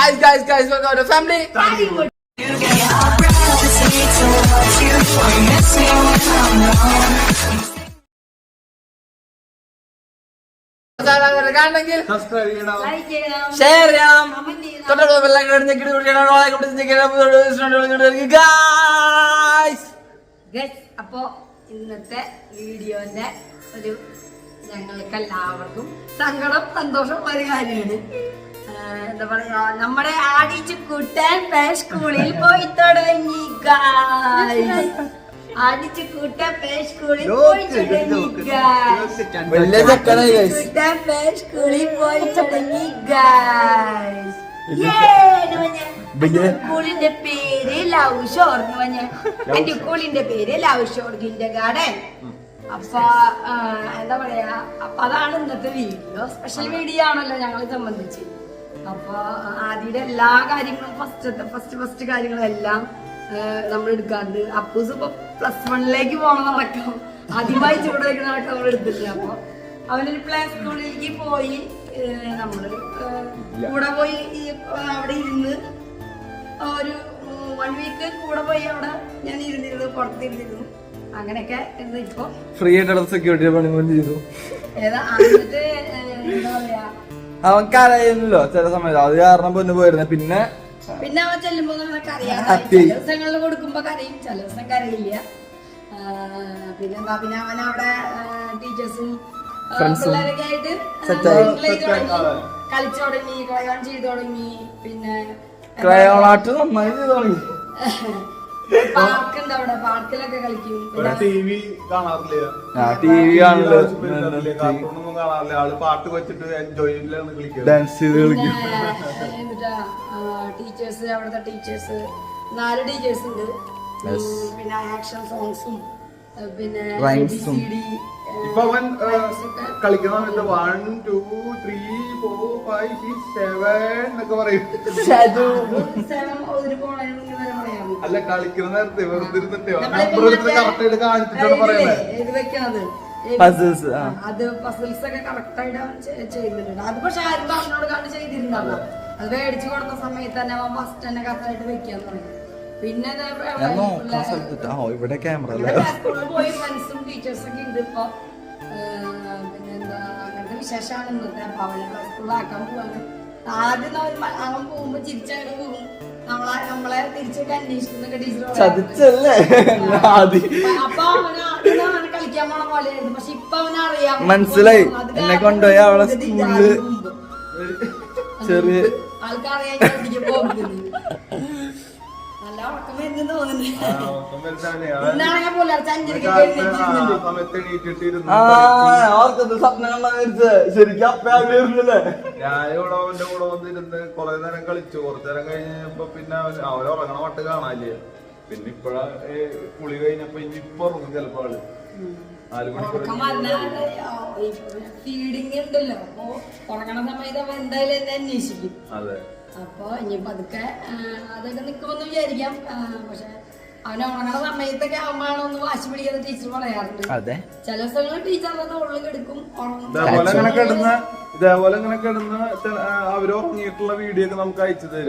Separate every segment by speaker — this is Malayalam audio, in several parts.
Speaker 1: Guys guys guys welcome to family കാണണമെങ്കിൽ
Speaker 2: സബ്സ്ക്രൈബ് ചെയ്യണം.
Speaker 1: ഷെയർ ചെയ്യാം തൊട്ടടുത്ത ബെല്ലൈക്കൺ ഞെക്കി പിടിക്കണം ഓളെ പിടിച്ച് ഗൈസ്
Speaker 3: Guys, അപ്പോ ഇന്നത്തെ വീഡിയോന്റെ ഒരു ഞങ്ങൾക്ക് എല്ലാവർക്കും സങ്കടം സന്തോഷം ഒരു കാര്യമാണ്. എന്താ പറയാ നമ്മുടെ ആടിച്ചു കൂട്ടാൻ സ്കൂളിൽ പോയി തുടങ്ങി guys. ആടിച്ചു കൂട്ടാൻ സ്കൂളിൽ പോയി തുടങ്ങി കൂട്ടാൻ സ്കൂളിൽ പോയി തുടങ്ങി സ്കൂളിന്റെ പേര് ലവ് ഷോർന്ന് പറഞ്ഞ എന്റെ സ്കൂളിന്റെ പേര് ലവ് ഷോർ ഗാർഡൻ അപ്പൊ എന്താ പറയാ അപ്പൊ അതാണ് ഇന്നത്തെ വീഡിയോ സ്പെഷ്യൽ വീഡിയോ ആണല്ലോ ഞങ്ങളെ സംബന്ധിച്ച്. അപ്പൊ ആദ്യയുടെ എല്ലാ കാര്യങ്ങളും ഫസ്റ്റ് ഫസ്റ്റ് ഫസ്റ്റ് കാര്യങ്ങളെല്ലാം നമ്മൾ എടുക്കാറുണ്ട് അപ്പൂസ് ഇപ്പൊ പ്ലസ് വണ്ണിലേക്ക് പോകണം നടക്കാം. ആദ്യമായി ചൂടിലേക്ക് നടക്കാൻ നമ്മൾ എടുത്തിട്ടില്ല. അപ്പൊ അവനൊരു പ്ലേ സ്കൂളിലേക്ക് പോയി നമ്മൾ കൂടെ പോയി അവിടെ ഇരുന്ന് ഒരു വൺ വീക്ക് കൂടെ പോയി അവിടെ ഞാൻ ഇരുന്നിരുന്നു പുറത്തിരുന്നിരുന്നു. അങ്ങനെയൊക്കെ ഇപ്പൊ
Speaker 1: ഫ്രീ ആയിട്ടുള്ള സെക്യൂരിറ്റി പണി കൊണ്ട് ചെയ്തു.
Speaker 3: ഏതാ എന്നിട്ട് എന്താ പറയാ
Speaker 1: അവൻ കരയുന്നല്ലോ. ചില സമയത്ത്. അത് കാരണം പൊന്നു പോയിരുന്നു. പിന്നെ
Speaker 3: പിന്നെ അവൻ ചെല്ലുമ്പോ നമുക്ക് അറിയാം.
Speaker 1: Happy.
Speaker 3: ചില ദിവസങ്ങളിൽ കൊടുക്കുമ്പോ കരയും. ചില ദിവസം കരയില്ല. പിന്നെന്താ പിന്നെ അവൻ അവിടെ ടീച്ചേഴ്സും പിള്ളേരൊക്കെ ആയിട്ട് കളിച്ചു തുടങ്ങി ക്രയോൺ ചെയ്തു തുടങ്ങി പിന്നെ
Speaker 1: ക്രയോൺ ആർട്ട് നന്നായി ചെയ്തു തുടങ്ങി.
Speaker 3: അവിടെ? പാർക്കിലൊക്കെ കളിക്കും.
Speaker 2: ടി വി കാണാറില്ല?
Speaker 1: ആ ടി വി കാണല്ലോ
Speaker 2: കാർട്ടൂണൊന്നും കാണാറില്ല? ആൾ പാട്ട് വെച്ചിട്ട്
Speaker 1: ഡാൻസ് ചെയ്ത് കളിക്കും.
Speaker 3: എന്നിട്ടാ ടീച്ചേഴ്സ് അവിടുത്തെ ടീച്ചേഴ്സ് നാല് ടീച്ചേഴ്സ് ഉണ്ട്. പിന്നെ ആക്ഷൻ സോങ്സും പിന്നെ ഏഹ്,
Speaker 2: ഇപ്പൊ അവൻ. കളിക്കുന്ന സമയത്ത് one two three four five six seven എന്നൊക്കെ പറയും. അല്ല കളിക്കുന്ന നേരത്തെ വെറുതെ ഇരുന്നിട്ട് കറക്റ്റ് ആയിട്ട് കാണിച്ചിട്ടാണ് പറയുന്നത്.
Speaker 1: ആ.
Speaker 3: അത് പസിൽസ് ഒക്കെ കറക്റ്റ് ആയിട്ട് അവൻ ചെ- അത് പക്ഷെ ആരും പറഞ്ഞോട് കണ്ട് ചെയ്തിരുന്നല്ല. അത് മേടിച്ചു കൊടുത്ത സമയത്ത് തന്നെ അവൻ ഫസ്റ്റ് തന്നെ കറക്റ്റ് ആയിട്ട് വെക്കാൻ തുടങ്ങി പിന്നെ
Speaker 1: ഞാൻ
Speaker 3: പിള്ളേരെ-
Speaker 1: സ്ഥലത്തിട്ട് ആ ഇവിടെ ക്യാമറ
Speaker 3: പോയി ഫ്രണ്ട്സും ടീച്ചേഴ്സും ഒക്കെ ഉണ്ട് ഇപ്പൊ. അങ്ങനത്തെ വിശേഷമാണ് ഇന്നത്തെ. അപ്പൊ അവളെ സ്കൂളിലാക്കാൻ പോവാണ്. ആദ്യം അവൻ പോകുമ്പോ ചിരിച്ചങ്ങോട്ട് പോകും. നമ്മളെ നമ്മളെ തിരിച്ചൊക്കെ അന്വേഷിക്കുന്നൊക്കെ ടീച്ചർ
Speaker 1: ചതിച്ചല്ലേ? ആദ്യം.
Speaker 3: അപ്പൊ അവന് ആദ്യം അവന് കളിക്കാൻ പോണ പോലെയായിരുന്നു. പക്ഷെ ഇപ്പൊ
Speaker 1: മനസ്സിലായി. എന്നെ കൊണ്ടുപോയി അവളെ
Speaker 3: സ്കൂളിൽ
Speaker 1: ചെറിയ
Speaker 3: ആൾക്കറിയാൻ പോകുന്നത്
Speaker 1: ഓർക്കത്ത് സ്വപ്നം കണ്ടാ ശരിക്കും അപ്പയായിരുന്നില്ലേ
Speaker 2: ഞാൻ ഇവിടെ അവന്റെ കൂടെ വന്നിരുന്ന് കൊറേ നേരം കളിച്ചു. കുറച്ചു നേരം കഴിഞ്ഞപ്പോ പിന്നെ അവൻ അവരുറങ്ങണ ഉറങ്ങണ കാണാല്ലേ കാണാനില്ല? പിന്നെ ഇപ്പഴാ കുളി കഴിഞ്ഞപ്പോ ഇനി ഇപ്പൊ ഉറങ്ങും ചെലപ്പോ
Speaker 3: ആൾ. ഫീഡിങ് ഉണ്ടല്ലോ. അപ്പൊ ഉറങ്ങണ സമയത്ത് അവ എന്തായാലും എന്നെ അന്വേഷിക്കും.
Speaker 2: അതെ.
Speaker 3: അപ്പൊ ഇനി പതുക്കെ അതൊക്കെ നിക്കുമെന്ന് വിചാരിക്കാം. പക്ഷെ അവൻ ഉറങ്ങണ സമയത്തൊക്കെ ആവുമ്പോഴാണ് ഒന്ന് വാശി പിടിക്കുന്ന ടീച്ചർ പറയാറുണ്ട്.
Speaker 1: അതെ.
Speaker 3: ചില ദിവസങ്ങളിൽ ടീച്ചർ തന്നെ ഉള്ളിൽ എടുക്കും
Speaker 2: ഇതേപോലെ ഇങ്ങനെ കിടന്ന് അവർ ഉറങ്ങിയിട്ടുള്ള വീഡിയോ ഒക്കെ നമുക്ക് അയച്ചു തരും.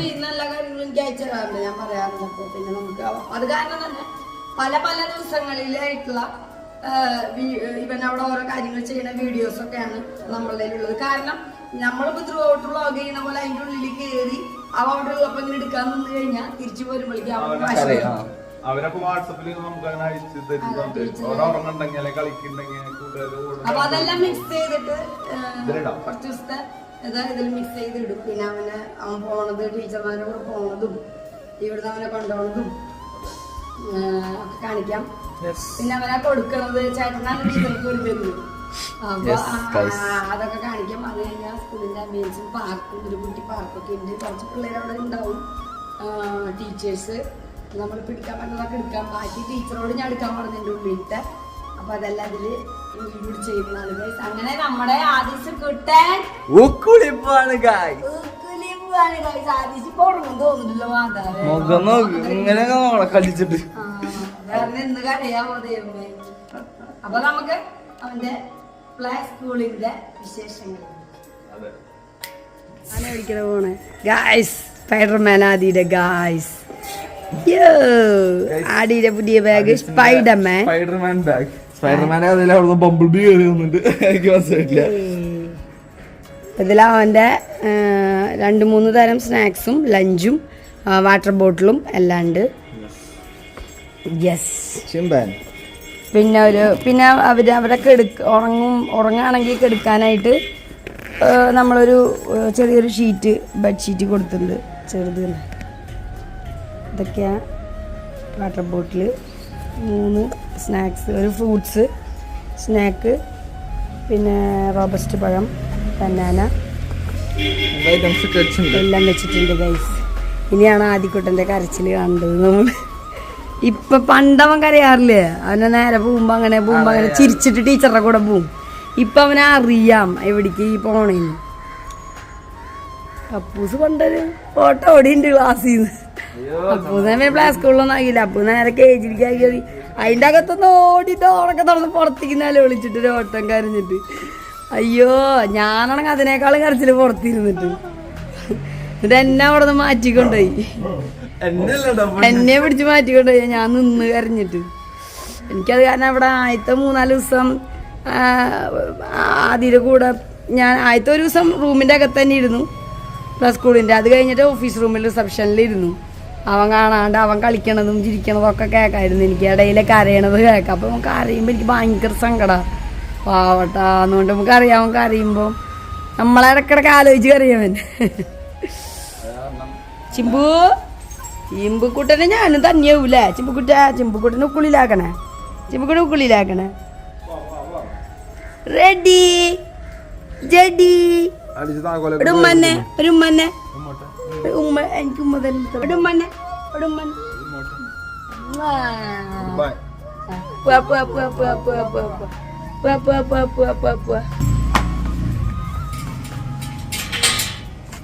Speaker 3: ചെയ്യുന്ന എല്ലാ കാര്യങ്ങളും എനിക്ക് അയച്ചു തരാറുണ്ട്. ഞാൻ പറയാറുണ്ട്. അപ്പൊ പിന്നെ നമുക്ക് അത് കാരണം തന്നെ പല പല ദിവസങ്ങളിലായിട്ടുള്ള ഇവനവിടെ ഇവൻ അവിടെ ഓരോ കാര്യങ്ങൾ ചെയ്യുന്ന വീഡിയോസ് ഒക്കെയാണ് നമ്മളുടെ ഉള്ളത് കാരണം നമ്മളിപ്പോ ത്രൂ ഔട്ടുള്ള വ്ളോഗ് ചെയ്യുന്ന പോലെ അതിന്റെ ഉള്ളിൽ കയറി അവ അവിടെ ഉള്ളപ്പോ ഇങ്ങനെ എടുക്കാൻ നിന്ന് കഴിഞ്ഞാൽ തിരിച്ചു പോരുമ്പോഴേക്കും അവൻ
Speaker 2: വാട്സപ്പിൽ നമുക്ക് അങ്ങനെ അയച്ചു തരുന്നുണ്ട് അല്ലെങ്കിൽ
Speaker 3: അപ്പൊ അതെല്ലാം മിക്സ് ചെയ്തിട്ട്. കുറച്ച് ദിവസത്തെ ഇത് ഇതിൽ മിക്സ് ചെയ്ത് ഇടും പിന്നെ അവനെ അവൻ പോണത് ടീച്ചർമാരുടെ കൂടെ പോണതും ഇവിടുന്ന് അവനെ കൊണ്ടുപോണതും ഒക്കെ കാണിക്കാം. പിന്നെ അവനെ കൊടുക്കണത് ചേട്ടനാണ് ടീച്ചർക്ക് കൊടുക്കുന്നത് അതൊക്കെ കാണിക്കാം. അത് കഴിഞ്ഞാൽ സ്കൂളിന്റെ അമ്പിയൻസും പാർക്കും ഒരു കുട്ടി പാർക്കൊക്കെ ഉണ്ട്. കുറച്ച് പിള്ളേർ അവിടെ ഉണ്ടാവും. ടീച്ചേഴ്സ് നമ്മൾ പിടിക്കാൻ പറ്റുന്നതൊക്കെ എടുക്കാം ബാക്കി ടീച്ചറോട് ഞാൻ എടുക്കാൻ പറഞ്ഞതിന്റെ ഉള്ളിലത്തെ അപ്പൊ അതെല്ലാം അതിൽ ഇൻക്ലൂഡ് ചെയ്യുന്നതാണ് ഗൈസ് അങ്ങനെ നമ്മുടെ ആദിസ് കുട്ടൻ
Speaker 1: ഉക്കുളിപ്പാണ് ഗായ്
Speaker 3: ഉക്കുലിപ്പാണ് ഗൈസ് ഇപ്പൊ ഉറങ്ങും തോന്നുന്നില്ല മാതാവേ.
Speaker 1: മുഖം നോക്ക്. ഇങ്ങനെ കളിച്ചിട്ട്.
Speaker 3: വേറെ എന്ത് കരയാവോ ദൈവമേ. അപ്പൊ നമുക്ക് അവന്റെ പ്ലേ സ്കൂളിന്റെ വിശേഷങ്ങൾ. മേടിക്കണ പോണേ ഗായ്സ് സ്പൈഡർമാൻ ആദിയുടെ ഗായ്സ് ആടിയുടെ പുതിയ ബാഗ് സ്പൈഡർമാൻ
Speaker 1: സ്പൈഡർമാൻ ബാഗ് സ്പൈഡർമാനെ അതിൽ അവിടുന്ന് ബമ്പിൾ ബി കയറി വന്നിട്ട് എനിക്ക് മനസ്സിലായിട്ടില്ല.
Speaker 3: ഇതിൽ അവന്റെ രണ്ട് മൂന്ന് തരം സ്നാക്സും ലഞ്ചും വാട്ടർ ബോട്ടിലും എല്ലാം ഉണ്ട്. യെസ്
Speaker 1: ചിമ്പാൻ
Speaker 3: പിന്നെ ഒരു പിന്നെ അവർ അവരൊക്കെ എടുക്ക ഉറങ്ങും ഉറങ്ങുകയാണെങ്കിൽ എടുക്കാനായിട്ട് നമ്മളൊരു ചെറിയൊരു ഷീറ്റ് ബെഡ്ഷീറ്റ് കൊടുത്തിട്ടുണ്ട് ചെറുത് ഇതൊക്കെയാണ് ഇതൊക്കെയാ വാട്ടർ ബോട്ടിൽ മൂന്ന് സ്നാക്സ് ഒരു ഫ്രൂട്ട്സ് സ്നാക്ക് പിന്നെ റോബസ്റ്റ് പഴം ബനാന എല്ലാം വെച്ചിട്ടുണ്ട്. ഗൈസ് ഇനിയാണ് ആദ്യക്കുട്ടന്റെ കരച്ചിൽ കണ്ടത്. നമ്മൾ ഇപ്പൊ പണ്ടവൻ കരയാറില്ലേ? അവനെ നേരെ പോകുമ്പോ അങ്ങനെ പോകുമ്പോ അങ്ങനെ ചിരിച്ചിട്ട് ടീച്ചറുടെ കൂടെ പോവും. ഇപ്പൊ അവനെ അറിയാം എവിടേക്ക് ഈ പോണേന്ന്. അപ്പൂസ് കൊണ്ടൊരു ഫോട്ടോ ഓടിയുണ്ട് ക്ലാസ്സിൽ നിന്ന് അപ്പൂസ് തന്നെ പ്ലേ സ്കൂളിലൊന്നും ആകില്ല അപ്പൂ നേരെ കെ ജിയിലേക്ക് ആക്കി അതിന്റെ അകത്തൊന്ന് ഓടിയിട്ട് ഓണൊക്കെ തുറന്ന് പുറത്തേക്ക് നാല് വിളിച്ചിട്ട് ഒരു ഓട്ടം കരഞ്ഞിട്ട്. അയ്യോ ഞാനാണെങ്കിൽ അതിനേക്കാളും കരച്ചിൽ പുറത്തിരുന്നിട്ട്. എന്നിട്ട് എന്നെ അവിടെ നിന്ന് മാറ്റിക്കൊണ്ടുപോയി.
Speaker 1: എന്നെ
Speaker 3: പിടിച്ച് മാറ്റിക്കൊണ്ട് ഞാൻ നിന്ന് കരഞ്ഞിട്ട്. എനിക്കത് കാരണം അവിടെ ആദ്യത്തെ മൂന്നാൽ ദിവസം ആദ്യയുടെ കൂടെ ഞാൻ ആദ്യത്തെ ഒരു ദിവസം റൂമിന്റെ അകത്ത് തന്നെ ഇരുന്നു. പ്ലസ് സ്കൂളിന്റെ അത് കഴിഞ്ഞിട്ട് ഓഫീസ് റൂമിൽ റിസപ്ഷനിൽ ഇരുന്നു. അവൻ കാണാണ്ട് അവൻ കളിക്കണതും ചിരിക്കണതും ഒക്കെ കേൾക്കായിരുന്നു എനിക്ക് ഇടയിലൊക്കെ കരയണത് കേൾക്കാം അപ്പോൾ നമുക്ക് അറിയുമ്പോൾ എനിക്ക് ഭയങ്കര സങ്കടമാണ് പാവട്ടാന്നുകൊണ്ട് നമുക്ക് അറിയാം അവൻ അറിയുമ്പോൾ നമ്മളെ ഇടക്കിടക്ക് ആലോചിച്ച് അറിയാമെന്നെ ചിമ്പു! ചിമ്പുക്കുട്ടനെ ഞാനും തന്നെയാവൂലേ? ചിമ്പുക്കുട്ട ചിമ്പുക്കുട്ടനെ ഉക്കുള്ളിലാക്കണേ. ചിമ്പുക്കുട്ടനെ ഉക്കുള്ളിലാക്കണേ. റെഡി. ജഡി. ഉമ്മന്നെ ഒരു ഉമ്മന്നെ ഉമ്മ എനിക്ക് ഉമ്മ തന്നെ ഒരു ഉമ്മന്നെ ഒരു ഉമ്മന്നെ.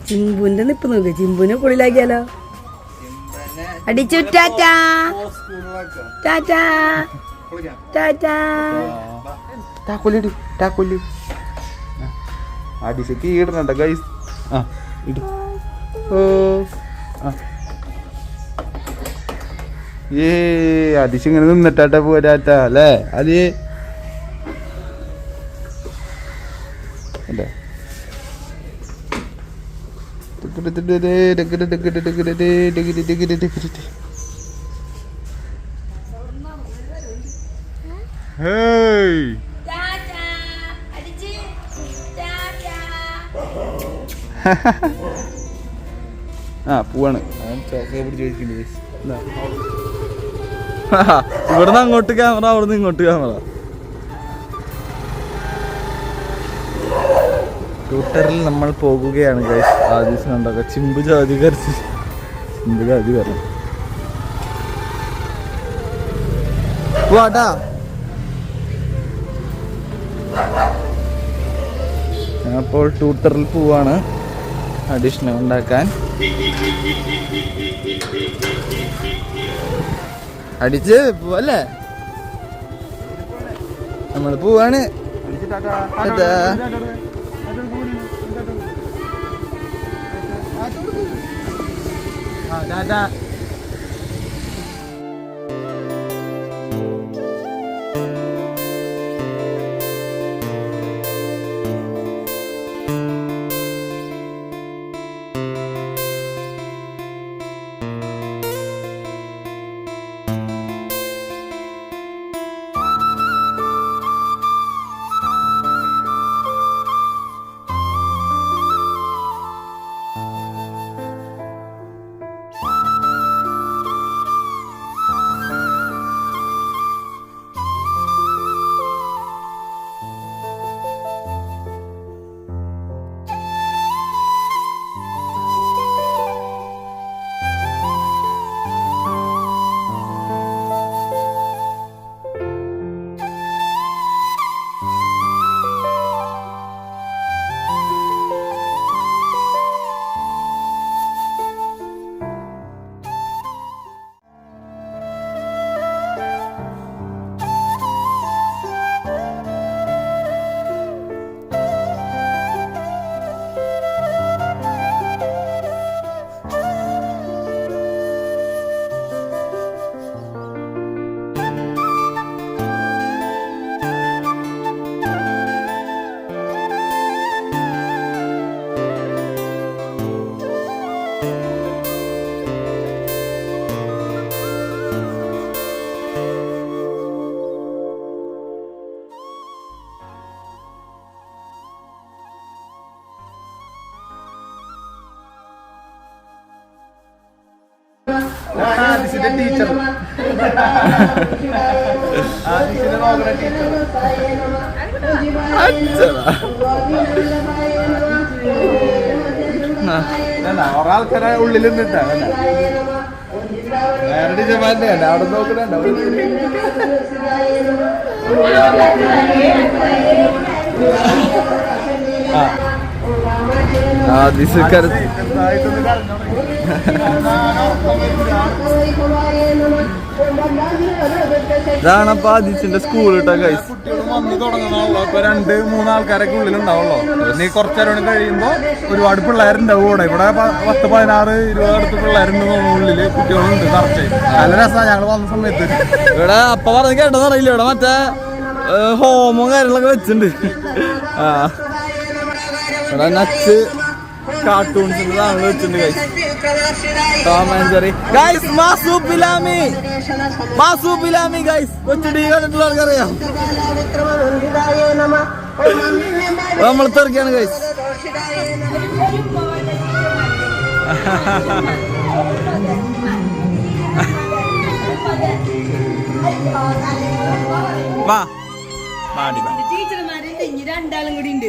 Speaker 3: ചിമ്പുവിന്റെ നിപ്പ് നോക്ക്. ചിമ്പുവിനെ കുളിലാക്കിയാലോ അടിച്ചു. ടാറ്റാ. ടാറ്റാ. ടാറ്റാ.
Speaker 1: താക്കോലിട് താക്കോലി അടിച്ചക്ക് ഈടണണ്ട ഗൈസ് ആ ഇട്. ഓ ആ. ഏ അടിച്ചിങ്ങനെ ഇങ്ങനെ പോരാറ്റാ അല്ലേ അത് അല്ലേ? ആ പോവാണ്. ഇവിടുന്ന് അങ്ങോട്ട് ക്യാമറ അവിടുന്ന് ഇങ്ങോട്ട് ക്യാമറ. ട്യൂട്ടറിൽ നമ്മൾ പോകുകയാണ് ഗൈസ് ആദ്യം കണ്ടൊക്കെ ചിമ്പ് ജാതി കരച്ച് ചിമ്പ് ജാതി കരം വാടാ അപ്പോൾ ട്യൂട്ടറിൽ പോവാണ്. അഡീഷണൽ ഉണ്ടാക്കാൻ. അടിച്ച് പോവല്ലേ നമ്മൾ പോവാണ്. ടാറ്റാ. ആ, ടാറ്റാ.
Speaker 2: ആൾക്കാരെ ഉള്ളിൽ നിന്നിട്ടാ വേറെ ടീച്ചർമാരുടെ അല്ല അവിടെ നോക്കുന്നുണ്ട്
Speaker 1: കര
Speaker 2: ചെറുതായിട്ടൊന്ന് കരഞ്ഞു
Speaker 1: ഇതാണ് അപ്പൊ അജിച്ചിന്റെ സ്കൂൾ കേട്ടോ
Speaker 2: കുട്ടികൾ വന്ന് തുടങ്ങണല്ലോ ഇപ്പൊ രണ്ട് മൂന്ന് ആൾക്കാരൊക്കെ ഉള്ളിൽ ഉണ്ടാവുള്ളൂ ഇനി കുറച്ചേരം കഴിയുമ്പോ ഒരുപാട് പിള്ളേരുണ്ടാവും ഇവിടെ. ഇവിടെ പത്ത് പതിനാറ് ഇരുപത് അടുത്ത് പിള്ളേരുണ്ട് തോന്നുന്നു ഉള്ളിൽ. കുട്ടികളുണ്ട് നിറച്ച് നല്ല രസമാണ് ഞങ്ങൾ വന്ന സമയത്ത്.
Speaker 1: ഇവിടെ അപ്പ പറഞ്ഞ് കേട്ടതെന്ന് അറിയില്ല ഇവിടെ മറ്റേ ഹോമും കാര്യങ്ങളൊക്കെ വെച്ചിട്ടുണ്ട്. ആ. ഇവിടെ നച്ച് കാർട്ടൂൺസിന്റെ സാധനങ്ങൾ വെച്ചിട്ടുണ്ട് guys Tom and Jerry guys മാസു പിലാമി മാസു പിലാമി ഗൈസ് കൊച്ചു കണ്ടിട്ടുള്ള ആൾക്കറിയാം. നമ്മൾ തെറിക്കാണ് ഗൈസ് വാ. മാടി വാ
Speaker 3: ടീച്ചർമാരുണ്ട് ഇനി രണ്ടാളും കൂടി ഉണ്ട്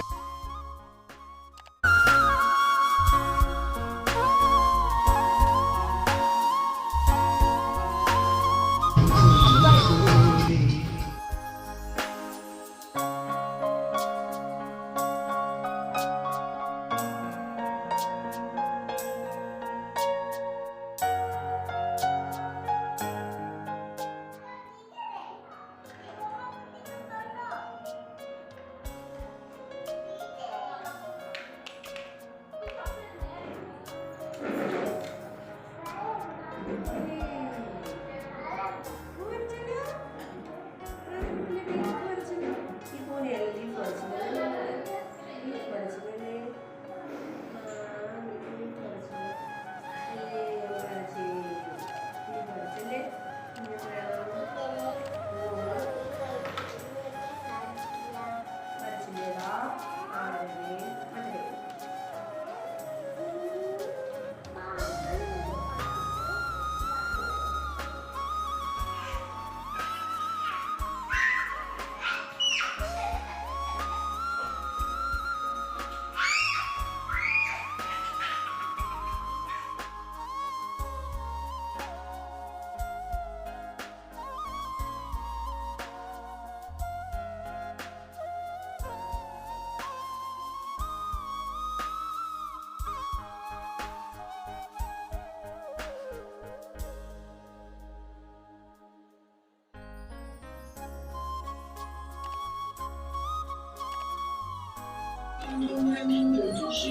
Speaker 3: 孤独是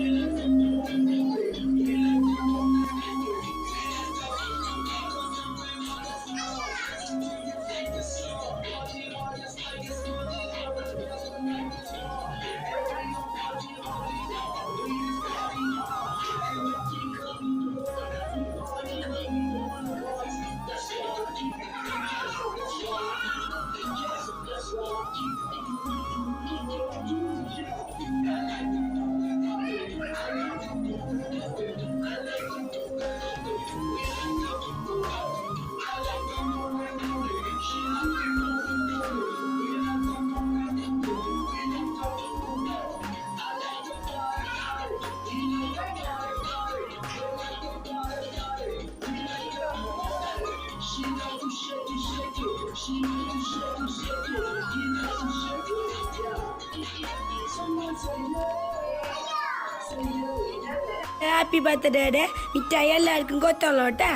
Speaker 3: ഹാപ്പി ബർത്ത്ഡേയുടെ മിഠായി എല്ലാവർക്കും കൊത്തോളൂ കേട്ടാ.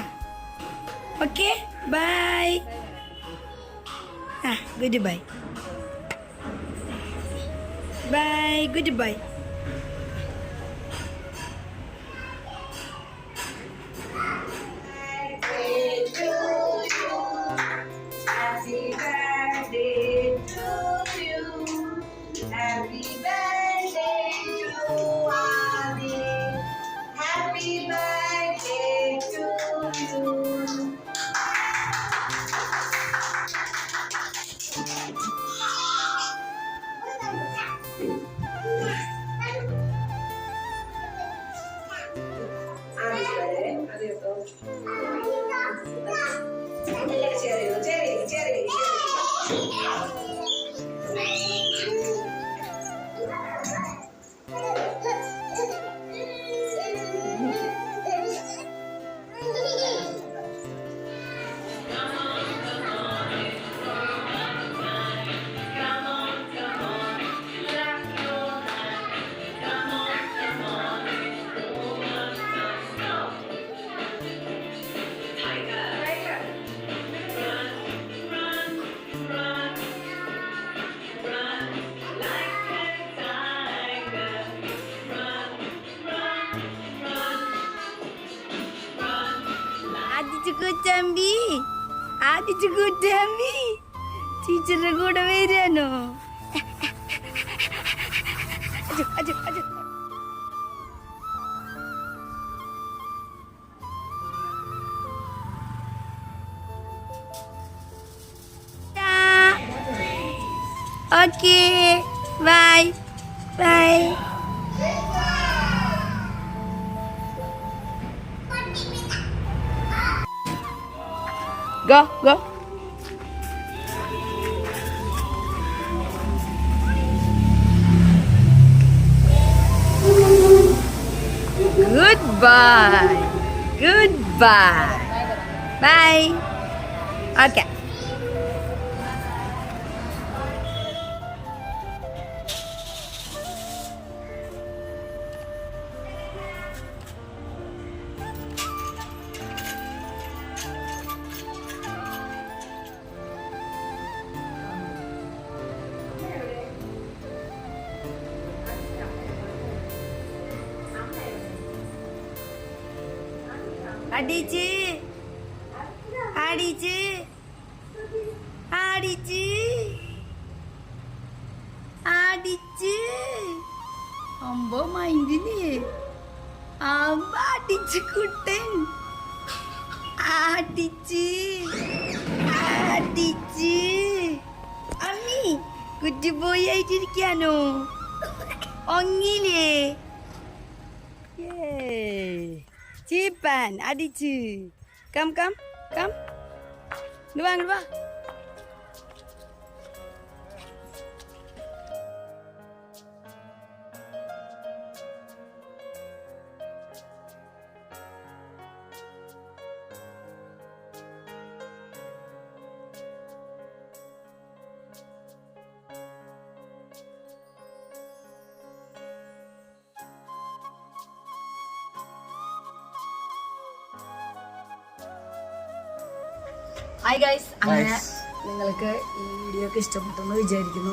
Speaker 3: ഓക്കെ ബൈ ആ good bye bye good bye ആദിച്ചു കുറ്റമ്പി ടീച്ചറുടെ കൂടെ വരാനോ. Okay bye bye Go, go. Goodbye. Goodbye. Bye. Okay. അടിച്ച്. അടിച്ച്. അടിച്ച്. അടിച്ച്. അമ്പോ മൈൻഡിന് അമ്പ അടിച്ച് കുട്ടൻ. അടിച്ച്. അടിച്ച്. അമ്മി കുറ്റിപ്പോയി ആയിട്ടിരിക്കാനോ? ഒങ്ങിലേ. ചീപ്പാൻ അടിച്ച് കം കം കം ഇങ്ങ് വാ ഇങ്ങ് ഹായ് ഗൈസ് അങ്ങനെ നിങ്ങൾക്ക് ഈ വീഡിയോ ഒക്കെ ഇഷ്ടപ്പെട്ടെന്ന് വിചാരിക്കുന്നു.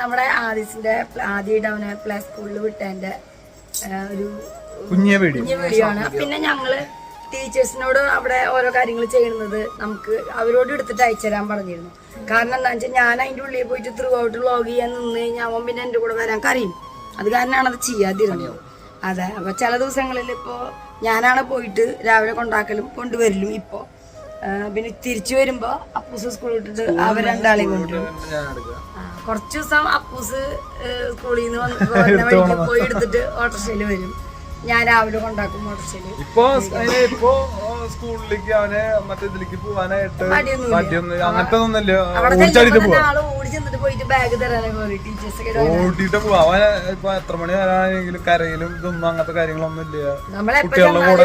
Speaker 3: നമ്മുടെ ആദിസിന്റെ ആദ്യമായിട്ട് അവനെ പ്ലസ് സ്കൂളിൽ വിട്ടതിന്റെ ഒരു
Speaker 2: കുഞ്ഞ വീഡിയോ.
Speaker 3: ആണ് പിന്നെ ഞങ്ങൾ ടീച്ചേഴ്സിനോട് അവിടെ ഓരോ കാര്യങ്ങൾ ചെയ്യുന്നത് നമുക്ക് അവരോട് എടുത്തിട്ട് അയച്ചു തരാൻ പറഞ്ഞിരുന്നു. കാരണം എന്താ വെച്ചാൽ ഞാൻ അതിന്റെ ഉള്ളിൽ പോയിട്ട് ത്രൂ ഔട്ട് വ്ളോഗ് ചെയ്യാൻ നിന്ന് കഴിഞ്ഞാൽ അവൻ പിന്നെ എന്റെ കൂടെ വരാൻ കറിയും അത് കാരണമാണ് അത് ചെയ്യാതിരുന്നത്. അതെ. അപ്പൊ ചില ദിവസങ്ങളിൽ ഇപ്പോ ഞാനാണ് പോയിട്ട് രാവിലെ കൊണ്ടാക്കലും കൊണ്ടുവരലും ഇപ്പോ. പിന്നെ തിരിച്ചു വരുമ്പോ അപ്പൂസ് സ്കൂളിൽ വിട്ടിട്ട് അവർ രണ്ടാളെയും കൊണ്ടുവരും.
Speaker 2: ഞാൻ എടുക്കുക.
Speaker 3: ആ, കുറച്ച് ദിവസം അപ്പൂസ് സ്കൂളിൽ നിന്ന് വന്ന് വഴിക്ക് പോയി എടുത്തിട്ട് ഓട്ടോറിക്ഷയിൽ വരും. ഞാൻ രാവിലെ കൊണ്ടാക്കും ഓട്ടോറിക്ഷയിൽ.
Speaker 2: ഇപ്പൊ അതിന് ഇപ്പൊ സ്കൂളിലേക്ക് അവനെ മറ്റേ ഇതിലേക്ക് പോവാനായിട്ട്. മടിയൊന്നും അങ്ങനത്തെ
Speaker 3: ഒന്നല്ല
Speaker 2: ഓടിച്ചാടിട്ട് പോവാ. ഓടിയിട്ട് പോവാ. അവൻ ഇപ്പൊ എത്ര മണി വരാണെങ്കിലും കരയിലും ഇതൊന്നും അങ്ങനത്തെ കാര്യങ്ങളൊന്നും ഇല്ല. കുട്ടികളുടെ കൂടെ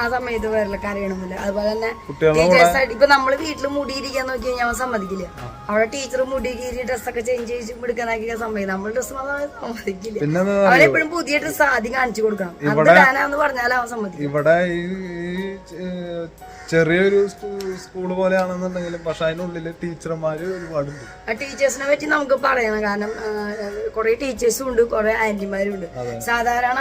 Speaker 3: ആ സമയത്ത് വരില്ല കരയണമില്ല അതുപോലെ തന്നെ ടീച്ചേഴ്സ് ഇപ്പൊ നമ്മൾ വീട്ടിൽ മുടിയിരിക്കാൻ നോക്കി ഞാൻ സമ്മതിക്കില്ല. അവിടെ ടീച്ചർ മുടി കീറി ഡ്രസ്സൊക്കെ ചേഞ്ച് ചെയ്ത് എടുക്കാനാക്കിയ സമ്മതിക്കും നമ്മൾ ഡ്രസ്സ് സമ്മതിക്കില്ല. അവനെപ്പോഴും പുതിയ ഡ്രസ്സ് ആദ്യം കാണിച്ചു കൊടുക്കണം. ഇവിടെ
Speaker 2: ഇവിടെ ഈ ചെറിയൊരു സ്കൂൾ പോലെയാണെന്നുണ്ടെങ്കിലും പക്ഷെ അതിനുള്ളിൽ ടീച്ചർമാര് ഒരുപാടുണ്ട്.
Speaker 3: ആ ടീച്ചേഴ്സിനെ പറ്റി നമുക്ക് പറയണം. കാരണം കുറെ ടീച്ചേഴ്സും ഉണ്ട് കുറെ ആന്റിമാരും ഉണ്ട് സാധാരണ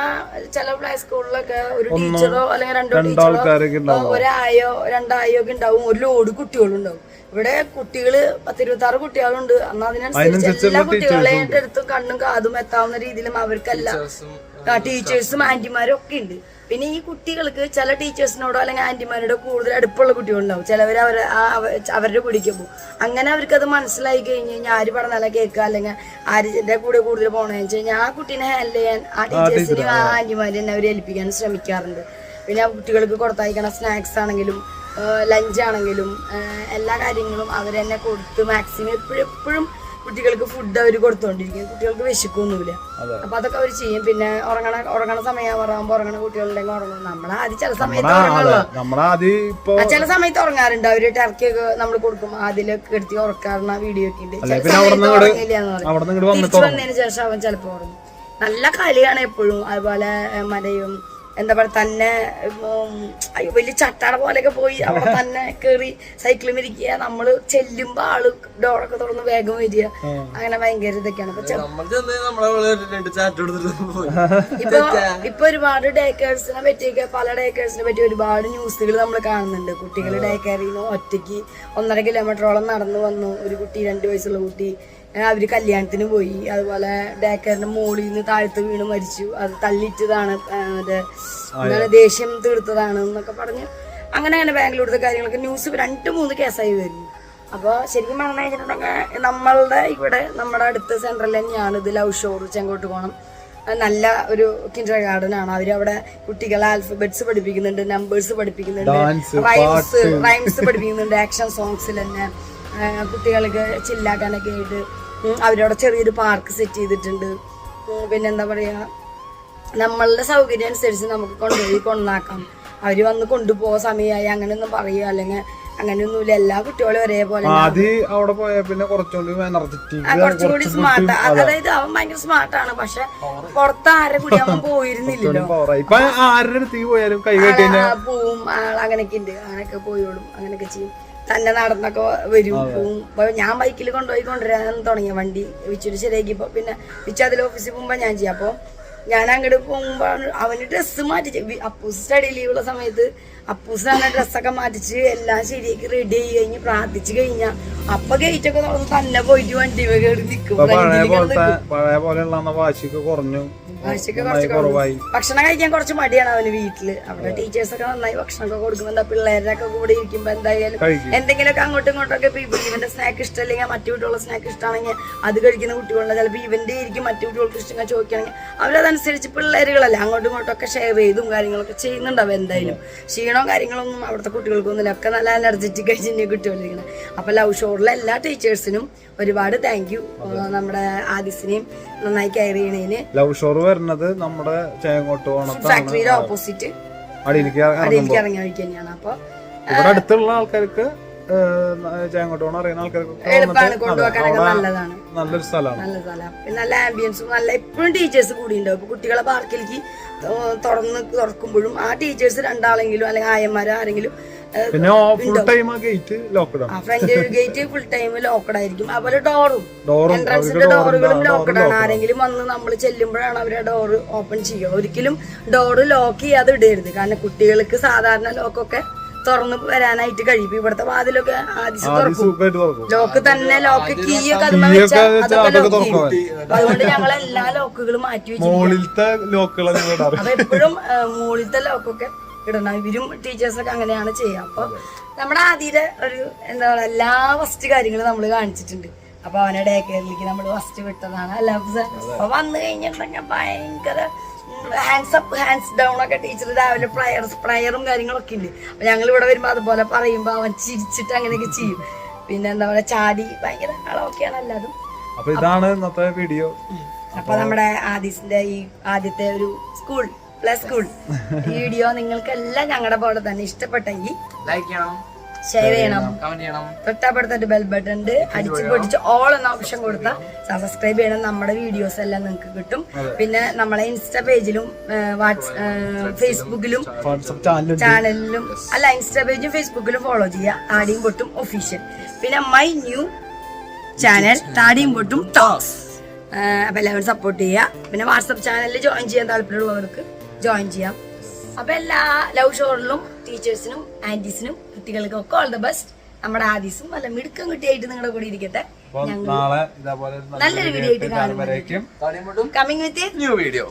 Speaker 3: ചില പ്ലേ സ്കൂളിലൊക്കെ ഒരു ടീച്ചറോ അല്ലെങ്കിൽ രണ്ടോ ടീച്ചറോ ഒരായോ രണ്ടായോ ഒക്കെ ഉണ്ടാവും. ഒരു ലോഡ് കുട്ടികളും ഉണ്ടാവും ഇവിടെ കുട്ടികൾ പത്തിരുപത്താറ് കുട്ടികളുണ്ട്. എന്നാൽ അതിനനുസരിച്ച് എല്ലാ കുട്ടികളെയും എടുത്തും കണ്ണും കാതും എത്താവുന്ന രീതിയിലും അവർക്കെല്ലാം ടീച്ചേഴ്സും ആന്റിമാരും ഒക്കെ ഉണ്ട്. പിന്നെ ഈ കുട്ടികൾക്ക് ചില ടീച്ചേഴ്സിനോടോ അല്ലെങ്കിൽ ആന്റിമാരോടോ കൂടുതൽ അടുപ്പുള്ള കുട്ടികളുണ്ടാവും. ചിലവർ അവർ അവരുടെ കൂടിക്ക് പോകും അങ്ങനെ അവർക്ക് അത് മനസ്സിലായി കഴിഞ്ഞ് കഴിഞ്ഞാൽ ആര് പറഞ്ഞാലും കേൾക്കുക അല്ലെങ്കിൽ ആരുടെ കൂടെ കൂടുതൽ പോകണമെന്ന് വെച്ച് കഴിഞ്ഞാൽ ആ കുട്ടീനെ ഹാൻഡിൽ ചെയ്യാൻ ആ ടീച്ചേഴ്സിനും ആ ആന്റിമാരെ തന്നെ അവർ ഏൽപ്പിക്കാൻ ശ്രമിക്കാറുണ്ട്. പിന്നെ ആ കുട്ടികൾക്ക് കൊടുത്തയക്കണ സ്നാക്സ് ആണെങ്കിലും ലഞ്ച് ആണെങ്കിലും എല്ലാ കാര്യങ്ങളും അവർ തന്നെ കൊടുത്ത് മാക്സിമം എപ്പോഴും എപ്പോഴും കുട്ടികൾക്ക് ഫുഡ് അവർ കൊടുത്തോണ്ടിരിക്കും. കുട്ടികൾക്ക് വിശക്കൊന്നുമില്ല. അപ്പൊ അതൊക്കെ അവർ ചെയ്യും. പിന്നെ ഉറങ്ങണ ഉറങ്ങണ സമയം പറയുമ്പോ ഉറങ്ങണ കുട്ടികളുണ്ടെങ്കിൽ ഉറങ്ങും. നമ്മളെ ആദ്യം ചില സമയത്ത് ഉറങ്ങുള്ളൂ. ചില സമയത്ത് ഉറങ്ങാറുണ്ട്. അവർ ടർക്കി ഒക്കെ നമ്മൾ കൊടുക്കും അതിലൊക്കെ എടുത്തി ഉറക്കാറുന്ന വീഡിയോ ഒക്കെ ഉണ്ട് ചില സമയത്ത് ഉറങ്ങില്ല തിരിച്ച് വന്നതിന് ശേഷം അവൻ ചിലപ്പോ ഉറങ്ങും. നല്ല കളിയാണ് എപ്പോഴും. അതുപോലെ മലയും എന്താ പറയാ തന്നെ ഇപ്പൊ അയ്യോ വലിയ ചട്ടാട പോലെയൊക്കെ പോയി. അവിടെ തന്നെ കേറി സൈക്കിളിൽ ഇരിക്കുക. നമ്മൾ ചെല്ലുമ്പോ ആൾ ഡോറൊക്കെ തുറന്ന് വേഗം വരിക. അങ്ങനെ ഭയങ്കര ഇതൊക്കെയാണ്. ഇപ്പൊ ഇപ്പൊ ഒരുപാട് ഡേക്കേഴ്സിനെ പറ്റിയൊക്കെ പല ഡേക്കേഴ്സിനെ പറ്റി ഒരുപാട് ന്യൂസുകൾ നമ്മൾ കാണുന്നുണ്ട്. കുട്ടികൾ ഡേ കെയറിൽ നിന്ന് ഒറ്റയ്ക്ക് ഒന്നര കിലോമീറ്ററോളം നടന്നു വന്നു. ഒരു കുട്ടി രണ്ട് വയസ്സുള്ള കുട്ടി. ഏ, അവർ കല്യാണത്തിന് പോയി. അതുപോലെ ഡേക്കറിന്റെ മോളിൽ നിന്ന് താഴ്ത്ത് വീണ് മരിച്ചു. അത് തള്ളിയിട്ടതാണ് മറ്റേ എന്താണ് ദേഷ്യം തീർത്തതാണ് എന്നൊക്കെ പറഞ്ഞ് അങ്ങനെ അങ്ങനെ ബാംഗ്ലൂരിലത്തെ കാര്യങ്ങളൊക്കെ ന്യൂസ് രണ്ട് മൂന്ന് കേസായി വരുന്നു. അപ്പോൾ ശരിക്കും പറഞ്ഞു കഴിഞ്ഞിട്ടുണ്ടെങ്കിൽ നമ്മളുടെ ഇവിടെ നമ്മുടെ അടുത്ത സെൻട്രൽ തന്നെയാണ് ഇത് ലവ് ഷോർ ചെങ്കോട്ട് പോകണം നല്ല ഒരു കിൻഡർ ഗാർഡൻ ആണ് അവിടെ കുട്ടികളെ ആൽഫബെറ്റ്സ് പഠിപ്പിക്കുന്നുണ്ട് നമ്പേഴ്സ് പഠിപ്പിക്കുന്നുണ്ട് റൈംസ് റൈംസ് പഠിപ്പിക്കുന്നുണ്ട് ആക്ഷൻ സോങ്സിൽ തന്നെ. കുട്ടികൾക്ക് ചില്ലാക്കാനൊക്കെ ആയിട്ട് അവരവിടെ ചെറിയൊരു പാർക്ക് സെറ്റ് ചെയ്തിട്ടുണ്ട്. പിന്നെ എന്താ പറയുക നമ്മളുടെ സൗകര്യം അനുസരിച്ച് നമുക്ക് കൊണ്ടുപോയി കൊണ്ടാക്കാം അവർ വന്ന് കൊണ്ടുപോകാൻ സമയമായി അങ്ങനെയൊന്നും പറയുക അല്ലെങ്കിൽ അങ്ങനെയൊന്നുമില്ല. എല്ലാ കുട്ടികളും ഒരേപോലെ
Speaker 2: അവിടെ പോയ പിന്നെ കുറച്ചുകൂടി
Speaker 3: സ്മാർട്ട് അതായത് അവൻ ഭയങ്കര സ്മാർട്ടാണ് പക്ഷെ പുറത്ത് ആരെ കൂടി അവൻ പോയിരുന്നില്ലല്ലോ. പോവും അങ്ങനെയൊക്കെ ഉണ്ട്. അങ്ങനെയൊക്കെ പോയോളും. അങ്ങനെയൊക്കെ ചെയ്യും. തന്നെ നടന്നൊക്കെ വരും. പോവും ഞാൻ ബൈക്കിൽ കൊണ്ടുപോയി കൊണ്ടുവരാൻ തുടങ്ങിയ വണ്ടി വിച്ചൊരു ശരിയാക്കിയപ്പോ പിന്നെ വിച്ച് അതിൽ ഓഫീസിൽ പോകുമ്പോ ഞാൻ ചെയ്യാം. അപ്പൊ ഞാൻ അങ്ങോട്ട് പോകുമ്പോ അവന് ഡ്രസ്സ് മാറ്റിച്ച് അപ്പൂസ് സ്റ്റഡി ലീവുള്ള സമയത്ത് അപ്പൂസ് തന്നെ ഡ്രസ്സൊക്കെ മാറ്റിച്ച് എല്ലാം ശരിയാക്കി റെഡി ആയി കഴിഞ്ഞ് പ്രാർത്ഥിച്ചു കഴിഞ്ഞ അപ്പൊ ഗേറ്റ് ഒക്കെ തുറന്ന് തന്നെ പോയിട്ട് വണ്ടി കയറി നിൽക്കും
Speaker 2: കുറവായി.
Speaker 3: ഭക്ഷണം കഴിക്കാൻ കുറച്ച് മടിയാണ് അവന് വീട്ടിൽ. അവിടെ ടീച്ചേഴ്സ് ഒക്കെ നന്നായി ഭക്ഷണമൊക്കെ കൊടുക്കുന്നുണ്ട്. പിള്ളേരൊക്കെ കൂടെ ഇരിക്കുമ്പോ എന്തായാലും എന്തെങ്കിലുമൊക്കെ അങ്ങോട്ടും ഇങ്ങോട്ടൊക്കെ ഇപ്പൊ ഇവന്റെ സ്നാക്ക് ഇഷ്ടമല്ലെങ്കിൽ മറ്റു കുട്ടികളുടെ സ്നാക്ക് ഇഷ്ടമാണെങ്കിൽ അത് കഴിക്കുന്ന കുട്ടികളുണ്ട്. ചിലപ്പോൾ ഇവന്റെ ഇരിക്കും മറ്റു കുട്ടികൾക്ക് ഇഷ്ടം ചോദിക്കുകയാണെങ്കിൽ അവരതനുസരിച്ച് പിള്ളേരുകളല്ലേ. അങ്ങോട്ടും ഇങ്ങോട്ടും ഒക്കെ ഷെയർ ചെയ്തും കാര്യങ്ങളൊക്കെ ചെയ്യുന്നുണ്ടാവും എന്തായാലും. ക്ഷീണവും കാര്യങ്ങളൊന്നും അവിടുത്തെ കുട്ടികൾക്കൊന്നുമില്ല ഒക്കെ നല്ല എനർജറ്റിക് ആയി തന്നെ കുട്ടികളിരിക്കണം അപ്പൊ ലവ് ഷോറിലെ എല്ലാ ടീച്ചേഴ്സിനും ഒരുപാട് താങ്ക് യു നമ്മുടെ ആദിസിനെയും നന്നായി കെയർ ചെയ്യണേന്.
Speaker 2: ലവ് ഷോർ വരുന്നത് നമ്മുടെ ചേങ്ങോട്ട് ഓണത്താണ്
Speaker 3: ഫാക്ടറിയുടെ ഓപ്പോസിറ്റ്
Speaker 2: അടിയിലേക്ക്
Speaker 3: ഇറങ്ങി തന്നെയാണ്. അപ്പൊ
Speaker 2: ഇവിടെ അടുത്തുള്ള ആൾക്കാർക്ക് ചേങ്ങോട്ട് ഓണം അറിയുന്ന ആൾക്കാർക്ക് നല്ലൊരു സ്ഥലമാണ്.
Speaker 3: നല്ല ആംബിയൻസും നല്ല എപ്പോഴും ടീച്ചേഴ്സ് കൂടി ഉണ്ടാവും കുട്ടികളെ പാർക്കിലേക്ക് തുറന്ന് തുറക്കുമ്പോഴും ആ ടീച്ചേഴ്സ് രണ്ടാളെങ്കിലും അല്ലെങ്കിൽ ആയന്മാരോ ആരെങ്കിലും
Speaker 2: പിന്നെ ഫുൾ ടൈം ആ ഗേറ്റ് ലോക്ക്ഡ്
Speaker 3: ആണ്. Front gate full time locked ആയിരിക്കും. അതുപോലെ ഡോറും
Speaker 2: ഡോറും
Speaker 3: എൻട്രൻസിന്റെ ഡോറുകളും ലോക്കഡ് ആണ്. ആരെങ്കിലും വന്ന് നമ്മൾ ചെല്ലുമ്പോഴാണ് അവരെ ഡോർ ഓപ്പൺ ചെയ്യുക. ഒരിക്കലും ഡോർ ലോക്ക് ചെയ്യാതെ ഇടരുത്. കാരണം കുട്ടികൾക്ക് സാധാരണ ലോക്കൊക്കെ തുറന്ന് വരാനായിട്ട് കഴിയും. ഇവിടുത്തെ വാതിലൊക്കെ ആദ്യം ലോക്ക് തന്നെ ലോക്ക് കീ ഒക്കെ അതുകൊണ്ട് ഞങ്ങൾ എല്ലാ ലോക്കുകളും മാറ്റി വെച്ചു അപ്പൊ എപ്പോഴും മുകളിലത്തെ ലോക്കൊക്കെ ഇടണം. ഇവരും ടീച്ചേഴ്സൊക്കെ അങ്ങനെയാണ് ചെയ്യുക. അപ്പൊ നമ്മുടെ ആദ്യത്തെ ഒരു എന്താ പറയുക എല്ലാ ഫസ്റ്റ് കാര്യങ്ങളും നമ്മൾ കാണിച്ചിട്ടുണ്ട്. അപ്പൊ അവനെ ഡേ കെയറിലേക്ക് നമ്മൾ ഫസ്റ്റ് വിട്ടതാണ്. അല്ല അപ്പൊ വന്നു കഴിഞ്ഞിട്ടുണ്ടെങ്കിൽ ഭയങ്കര ഹാൻഡ്സ് അപ്പ് ഹാൻഡ്സ് ഡൗൺ ഒക്കെ ടീച്ചർ രാവിലെ പ്രയർസ് പ്രയറും കാര്യങ്ങളൊക്കെ ഉണ്ട് അപ്പൊ ഞങ്ങൾ ഇവിടെ വരുമ്പോൾ അതുപോലെ പറയുമ്പോ അവൻ ചിരിച്ചിട്ട് അങ്ങനെയൊക്കെ ചെയ്യും. പിന്നെ എന്താ പറയാ ചാടി ഭയങ്കര ആളൊക്കെയാണ് എല്ലാതും
Speaker 2: അപ്പൊ ഇതാണ് ഇന്നത്തെ വീഡിയോ
Speaker 3: അപ്പൊ നമ്മുടെ ആദിസിന്റെ ഈ ആദ്യത്തെ ഒരു സ്കൂൾ പ്ലേ ഈ വീഡിയോ നിങ്ങൾക്ക് എല്ലാം ഞങ്ങളുടെ പോലെ തന്നെ ഇഷ്ടപ്പെട്ടെങ്കിൽ
Speaker 1: ലൈക്ക് ചെയ്യണം.
Speaker 3: ഷെയർ ചെയ്യണം. തൊട്ടപ്പുറത്തൊരു ബെൽ ബട്ടൺ ഉണ്ട്. അടിച്ച് പൊടിച്ച് ഓൾ എന്ന ഓപ്ഷൻ കൊടുത്താൽ സബ്സ്ക്രൈബ് ചെയ്യണം. നമ്മുടെ വീഡിയോസ് എല്ലാം നിങ്ങൾക്ക് കിട്ടും. പിന്നെ നമ്മളെ ഇൻസ്റ്റാ പേജിലും ഫേസ്ബുക്കിലും ചാനലിലും അല്ല ഇൻസ്റ്റാ പേജും ഫേസ്ബുക്കിലും ഫോളോ ചെയ്യുക താടിയും പൊട്ടും ഒഫീഷ്യൽ പിന്നെ മൈ ന്യൂ ചാനൽ താടിയും പൊട്ടും ടോക്സ് അപ്പൊ എല്ലാവരും സപ്പോർട്ട് ചെയ്യുക പിന്നെ വാട്സപ്പ് ചാനലിൽ ജോയിൻ ചെയ്യാൻ താല്പര്യമുള്ളവർക്ക് ജോയിൻ ചെയ്യാം. അപ്പൊ എല്ലാ ലവ് ഷോറിലും ടീച്ചേഴ്സിനും ആന്റീസിനും കുട്ടികൾക്കും ഒക്കെ ഓൾ ദ ബെസ്റ്റ് നമ്മുടെ ആദീസും നല്ല മിടുക്കം കുട്ടിയായിട്ട് നിങ്ങളുടെ കൂടെ ഇരിക്കട്ടെ. നല്ലൊരു വീഡിയോ ആയിട്ട് കാണും
Speaker 2: വരേക്കും
Speaker 1: താടിയും
Speaker 3: കമ്മിങ് വിത്ത്
Speaker 1: ന്യൂ വീഡിയോ